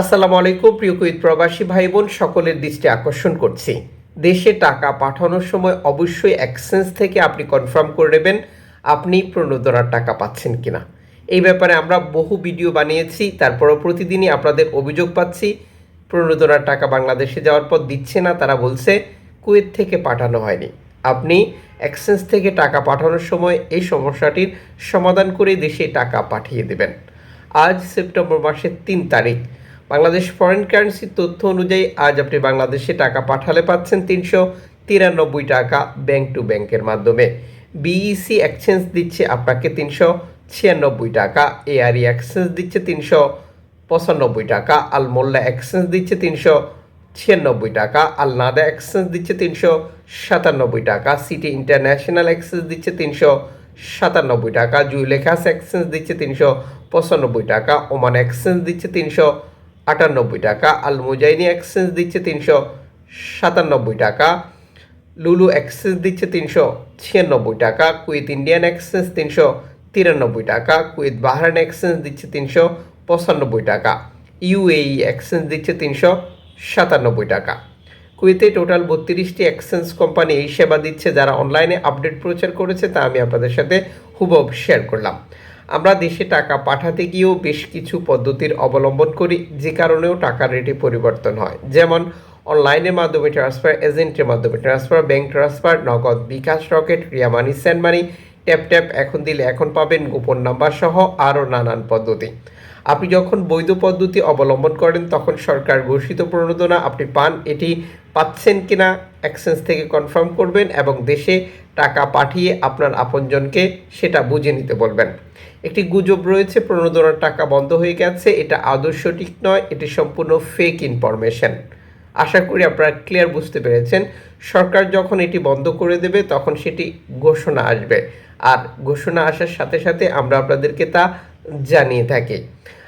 আসসালামু আলাইকুম, প্রিয় কুইত প্রবাসী ভাই বোন সকলের দৃষ্টি আকর্ষণ করছি। দেশে টাকা পাঠানোর সময় অবশ্যই এক্সচেঞ্জ থেকে আপনি কনফার্ম করে নেবেন আপনি প্রণোদনার টাকা পাচ্ছেন কিনা। এই ব্যাপারে আমরা বহু ভিডিও বানিয়েছি, তারপরও প্রতিদিনই আপনাদের অভিযোগ পাচ্ছি। প্রণোদনার টাকা বাংলাদেশে যাওয়ার পর দিচ্ছে না, তারা বলছে কুয়েত থেকে পাঠানো হয়নি। আপনি এক্সচেঞ্জ থেকে টাকা পাঠানোর সময় এই সমস্যাটির সমাধান করে দেশে টাকা পাঠিয়ে দেবেন। আজ সেপ্টেম্বর মাসের তিন তারিখ। বাংলাদেশ ফরেন কারেন্সির তথ্য অনুযায়ী আজ আপনি বাংলাদেশে টাকা পাঠালে পাচ্ছেন তিনশো তিরানব্বই টাকা ব্যাংক টু ব্যাংকের মাধ্যমে। বিইসি এক্সচেঞ্জ দিচ্ছে আপনাকে তিনশো ছিয়ানব্বই টাকা এআরই এক্সচেঞ্জ দিচ্ছে তিনশো পঁচানব্বই টাকা আল মোল্লা এক্সচেঞ্জ দিচ্ছে তিনশো ছিয়ানব্বই টাকা আল নাদা এক্সচেঞ্জ দিচ্ছে তিনশো সাতানব্বই টাকা সিটি ইন্টারন্যাশনাল এক্সচেঞ্জ দিচ্ছে তিনশো সাতানব্বই টাকা জুইলেখাস এক্সচেঞ্জ দিচ্ছে তিনশো পঁচানব্বই টাকা ওমান এক্সচেঞ্জ দিচ্ছে তিনশো আটানব্বই টাকা আল মুজাইনি এক্সচেঞ্জ দিচ্ছে তিনশো সাতানব্বই টাকা, লুলু এক্সচেঞ্জ দিচ্ছে তিনশো ছিয়ানব্বই টাকা কুইথ ইন্ডিয়ান এক্সচেঞ্জ তিনশো তিরানব্বই টাকা কুইথ বাহারান এক্সচেঞ্জ দিচ্ছে তিনশো পঁচানব্বই টাকা, ইউএই এক্সচেঞ্জ দিচ্ছে তিনশো সাতানব্বই টাকা। কুয়েতে টোটাল বত্রিশটি এক্সচেঞ্জ কোম্পানি এই সেবা দিচ্ছে, যারা অনলাইনে আপডেট প্রচার করেছে, তা আমি আপনাদের সাথে হুবহু শেয়ার করলাম। আমরা দেশে টাকা পাঠাতে গিয়েও বেশ কিছু পদ্ধতির অবলম্বন করি, যে কারণেও টাকার রেটে পরিবর্তন হয়। যেমন অনলাইনের মাধ্যমে ট্রান্সফার এজেন্টের মাধ্যমে transfer bank transfer Nagad bKash Rocket, Ria money send money tap tap এখন দিলে এখন পাবেন গোপন নাম্বার সহ আরও নানান পদ্ধতি। আপনি যখন বৈধ পদ্ধতি অবলম্বন করেন, তখন সরকার ঘোষিত প্রণোদনা আপনি পান, এটি পাচ্ছেন কিনা এক্সচেঞ্জ থেকে কনফার্ম করবেন এবং দেশে টাকা পাঠিয়ে আপনার আপনজনকে সেটা বুঝে নিতে বলবেন। একটি গুজব রয়েছে প্রণোদনার টাকা বন্ধ হয়ে গেছে, এটা আদর্শ ঠিক নয়, এটি সম্পূর্ণ ফেক ইনফরমেশন আশা করি আপনারা ক্লিয়ার বুঝতে পেরেছেন। সরকার যখন এটি বন্ধ করে দেবে, তখন সেটি ঘোষণা আসবে। আর ঘোষণা আসার সাথে সাথে আমরা আপনাদেরকে তা জানিয়ে থাকি।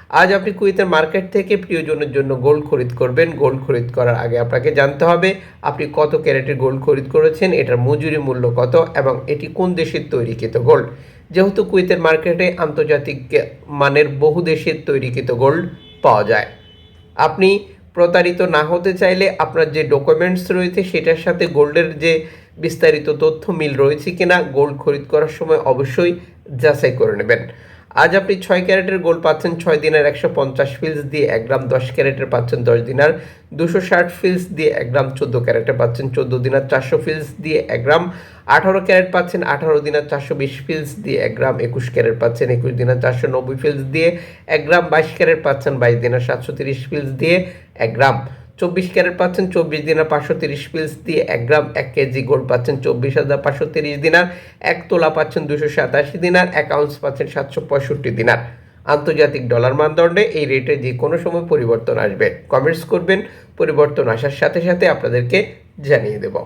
আজ আপনি কুয়েতের মার্কেট থেকে প্রিয়জনের জন্য গোল্ড খরিদ করবেন। গোল্ড খরিদ করার আগে আপনাকে জানতে হবে, আপনি কত ক্যারেটের গোল্ড খরিদ করেছেন, এটার মজুরি মূল্য কত এবং এটি কোন দেশের তৈরিকৃত গোল্ড? যেহেতু কুয়েতের মার্কেটে আন্তর্জাতিক মানের বহু দেশের তৈরিকৃত গোল্ড পাওয়া যায়। আপনি প্রতারিত না হতে চাইলে আপনার যে ডকুমেন্টস রয়েছে, সেটার সাথে গোল্ডের যে বিস্তারিত তথ্য মিল রয়েছে কিনা, গোল্ড খরিদ করার সময় অবশ্যই যাচাই করে নেবেন। আজ আপনি ছয় ক্যারেটের গোল্ড পাচ্ছেন, ছয় দিনের একশো পঞ্চাশ ফিলস দিয়ে এক গ্রাম দশ ক্যারেটের পাচ্ছেন, দশ দিনার দুশো ষাট ফিলস দিয়ে এক গ্রাম চোদ্দ ক্যারেটের পাচ্ছেন, চোদ্দ দিনার চারশো ফিলস দিয়ে এক গ্রাম আঠারো ক্যারেট পাচ্ছেন, আঠারো দিনার চারশো বিশ ফিলস দিয়ে এক গ্রাম একুশ ক্যারেট পাচ্ছেন, একুশ দিনার চারশো নব্বই ফিলস দিয়ে এক গ্রাম বাইশ ক্যারেট পাচ্ছেন, বাইশ দিনার সাতশো তিরিশ ফিলস দিয়ে এক গ্রাম। চব্বিশ ক্যারেট পাচ্ছেন, চব্বিশ দিনার পাঁচশো তিরিশ পিলস দিয়ে এক গ্রাম, এক কেজি গোল্ড পাচ্ছেন, চব্বিশ হাজার পাঁচশো তিরিশ দিনার। এক তোলা পাচ্ছেন দুশো সাতাশি দিনার, এক আউন্স পাচ্ছেন সাতশো পঁয়ষট্টি দিনার। আন্তর্জাতিক ডলার মানদণ্ডে এই রেটে যে কোনো সময় পরিবর্তন আসবে। কমেন্টস করবেন, পরিবর্তন আসার সাথে সাথে আপনাদেরকে জানিয়ে দেব।